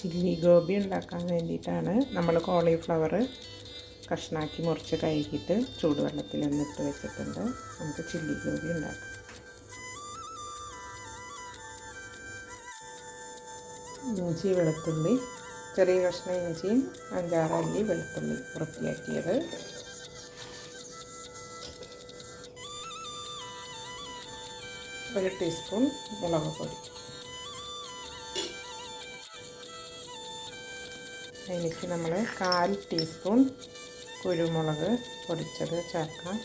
Chilli gobi ഉണ്ടാക്കാൻ വേണ്ടിയിട്ടാണ് നമ്മൾ കോളിഫ്ലവർ കഷ്ണാക്കി മുറിച്ച് കഴുകിയിട്ട് ചൂടുവെള്ളത്തിൽ ഒന്നിട്ട് വെച്ചിട്ടുണ്ട്. നമുക്ക് ചില്ലി ഗോബി ഉണ്ടാക്കാം. ഇഞ്ചി വെളുത്തുള്ളി ചെറിയ കഷ്ണം ഇഞ്ചിയും അഞ്ചാറ് അല്ലി വെളുത്തുള്ളി വൃത്തിയാക്കിയത്. ഒരു ടീസ്പൂൺ മുളക് പൊടി. അതിലേക്ക് നമ്മൾ കാൽ ടീസ്പൂൺ കുരുമുളക് പൊടിച്ചത് ചേർക്കാം.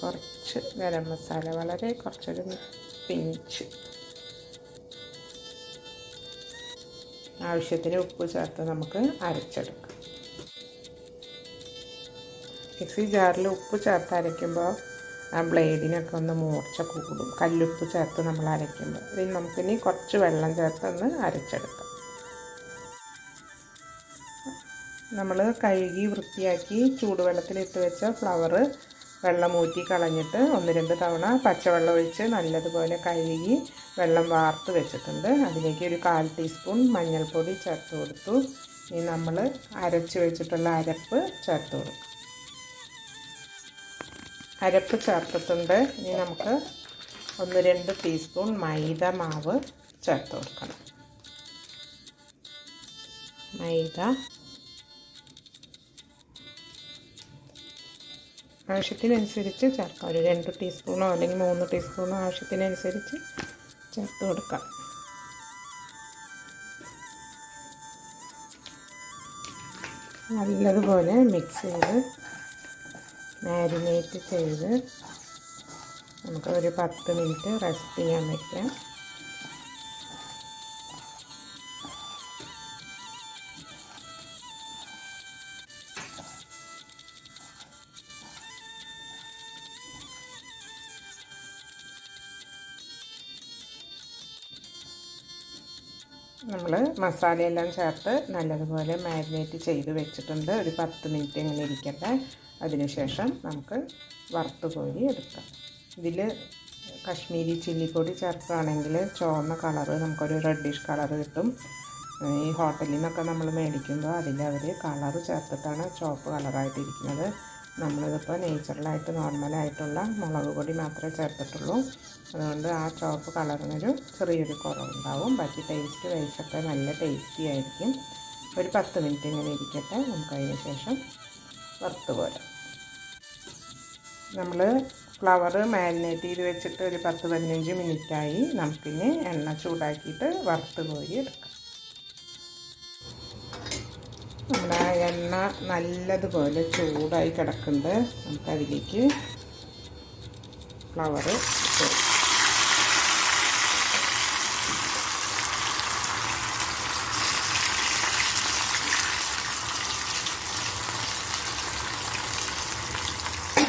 കുറച്ച് ഗരം മസാല വളരെ കുറച്ചൊരു പിഞ്ച്. ആവശ്യത്തിന് ഉപ്പ് ചേർത്ത് നമുക്ക് അരച്ചെടുക്കാം. മിക്സി ജാറിൽ ഉപ്പ് ചേർത്ത് അരയ്ക്കുമ്പോൾ ആ ബ്ലേഡിനൊക്കെ ഒന്ന് മൂർച്ച കൂടും. കല്ലുപ്പ് ചേർത്ത് നമ്മൾ അരയ്ക്കുമ്പോൾ. ഇനി നമുക്കിനി കുറച്ച് വെള്ളം ചേർത്തൊന്ന് അരച്ചെടുക്കാം. നമ്മൾ കഴുകി വൃത്തിയാക്കി ചൂടുവെള്ളത്തിലിട്ട് വെച്ച ഫ്ലവർ വെള്ളം ഊറ്റി കളഞ്ഞിട്ട് ഒന്ന് രണ്ട് തവണ പച്ചവെള്ളം ഒഴിച്ച് നല്ലതുപോലെ കഴുകി വെള്ളം വാർത്ത് വെച്ചിട്ടുണ്ട്. അതിലേക്ക് ഒരു കാൽ ടീസ്പൂൺ മഞ്ഞൾപ്പൊടി ചേർത്ത് കൊടുത്തു. ഇനി നമ്മൾ അരച്ച് വെച്ചിട്ടുള്ള അരപ്പ് ചേർത്ത് കൊടുക്കും. അരപ്പ് ചേർത്തിട്ടുണ്ട്. ഇനി നമുക്ക് ഒന്ന് രണ്ട് ടീസ്പൂൺ മൈദ മാവ് ചേർത്ത് കൊടുക്കണം. മൈദ. ആവശ്യത്തിനനുസരിച്ച് ചേർക്കാം. ഒരു രണ്ട് ടീസ്പൂണോ അല്ലെങ്കിൽ മൂന്ന് ടീസ്പൂണോ ആവശ്യത്തിനനുസരിച്ച് ചേർത്ത് കൊടുക്കാം. നല്ലതുപോലെ മിക്സ് ചെയ്ത് മാരിനേറ്റ് ചെയ്ത് നമുക്ക് ഒരു പത്ത് മിനിറ്റ് റെസ്റ്റ് ചെയ്യാൻ വയ്ക്കാം നമ്മൾ മസാലയെല്ലാം ചേർത്ത് നല്ലതുപോലെ മാരിനേറ്റ് ചെയ്ത് വെച്ചിട്ടുണ്ട്. ഒരു പത്ത് മിനിറ്റ് ഇങ്ങനെ ഇരിക്കട്ടെ. അതിനുശേഷം നമുക്ക് വറുത്ത് കോരി എടുക്കാം. ഇതിൽ കശ്മീരി ചില്ലിപ്പൊടി ചേർക്കുകയാണെങ്കിൽ ചുവന്ന കളറ് നമുക്കൊരു റെഡിഷ് കളറ് കിട്ടും. ഈ ഹോട്ടലിൽ നിന്നൊക്കെ നമ്മൾ മേടിക്കുമ്പോൾ അതിൽ അവർ കളറ് ചേർത്തിട്ടാണ് ചുവപ്പ് കളറായിട്ടിരിക്കുന്നത്. നമ്മളിതിപ്പോൾ നേച്ചുറലായിട്ട് നോർമലായിട്ടുള്ള മുളക് പൊടി മാത്രമേ ചേർത്തിട്ടുള്ളൂ. അതുകൊണ്ട് ആ ചുവപ്പ് കളറിനൊരു ചെറിയൊരു കുറവുണ്ടാവും. ബാക്കി ടേസ്റ്റ് വൈസൊക്കെ നല്ല ടേസ്റ്റി ആയിരിക്കും. ഒരു പത്ത് മിനിറ്റ് ഇങ്ങനെ ഇരിക്കട്ടെ. നമുക്കതിന് ശേഷം വറുത്ത് പോരാം. നമ്മൾ ഫ്ലവർ മാരിനേറ്റ് ചെയ്ത് വെച്ചിട്ട് ഒരു പത്ത് പതിനഞ്ച് മിനിറ്റായി നമുക്കിനി എണ്ണ ചൂടാക്കിയിട്ട് വറുത്ത് കോരി എടുക്കാം. നമ്മുടെ എണ്ണ നല്ലതുപോലെ ചൂടായി കിടക്കുന്നുണ്ട്. നമുക്കതിലേക്ക് ഫ്ലവർ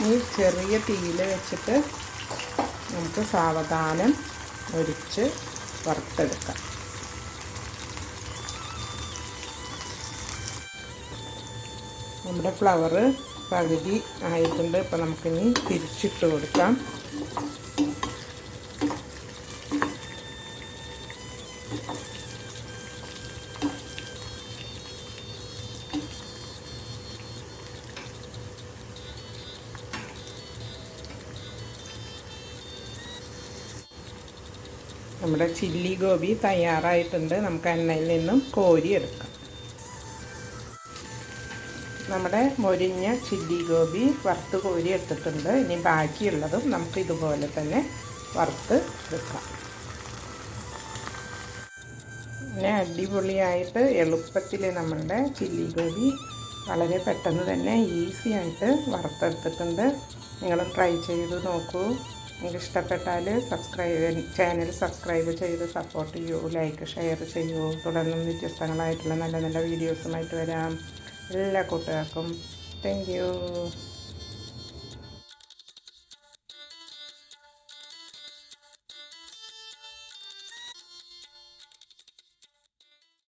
ഈ ചെറിയ തീയിൽ വെച്ചിട്ട് നമുക്ക് സാവധാനം ഒരിച്ച് വറുത്തെടുക്കാം. നമ്മുടെ ഫ്ലവർ പകുതി ആയിട്ടുണ്ട്. ഇപ്പം നമുക്കിനി തിരിച്ചിട്ട് കൊടുക്കാം. നമ്മുടെ ചില്ലി ഗോബി തയ്യാറായിട്ടുണ്ട്. നമുക്ക് എണ്ണയിൽ നിന്നും കോരി എടുക്കാം. നമ്മുടെ മൊരിഞ്ഞ ചില്ലി ഗോബി വറുത്ത് കോരി എടുത്തിട്ടുണ്ട്. ഇനി ബാക്കിയുള്ളതും നമുക്ക് ഇതുപോലെ തന്നെ വറുത്ത് എടുക്കാം. പിന്നെ അടിപൊളിയായിട്ട് എളുപ്പത്തിൽ നമ്മളുടെ ചില്ലി ഗോബി വളരെ പെട്ടെന്ന് തന്നെ ഈസി ആയിട്ട് വറുത്തെടുത്തിട്ടുണ്ട്. നിങ്ങളും ട്രൈ ചെയ്ത് നോക്കൂ. നിങ്ങൾക്ക് ഇഷ്ടപ്പെട്ടാൽ സബ്സ്ക്രൈബ് ചാനൽ സബ്സ്ക്രൈബ് ചെയ്ത് സപ്പോർട്ട് ചെയ്യൂ ലൈക്ക് ഷെയർ ചെയ്യൂ. തുടർന്നും വ്യത്യസ്തങ്ങളായിട്ടുള്ള നല്ല നല്ല വീഡിയോസുമായിട്ട് വരാം. എല്ലാ കൂട്ടുകാർക്കും താങ്ക്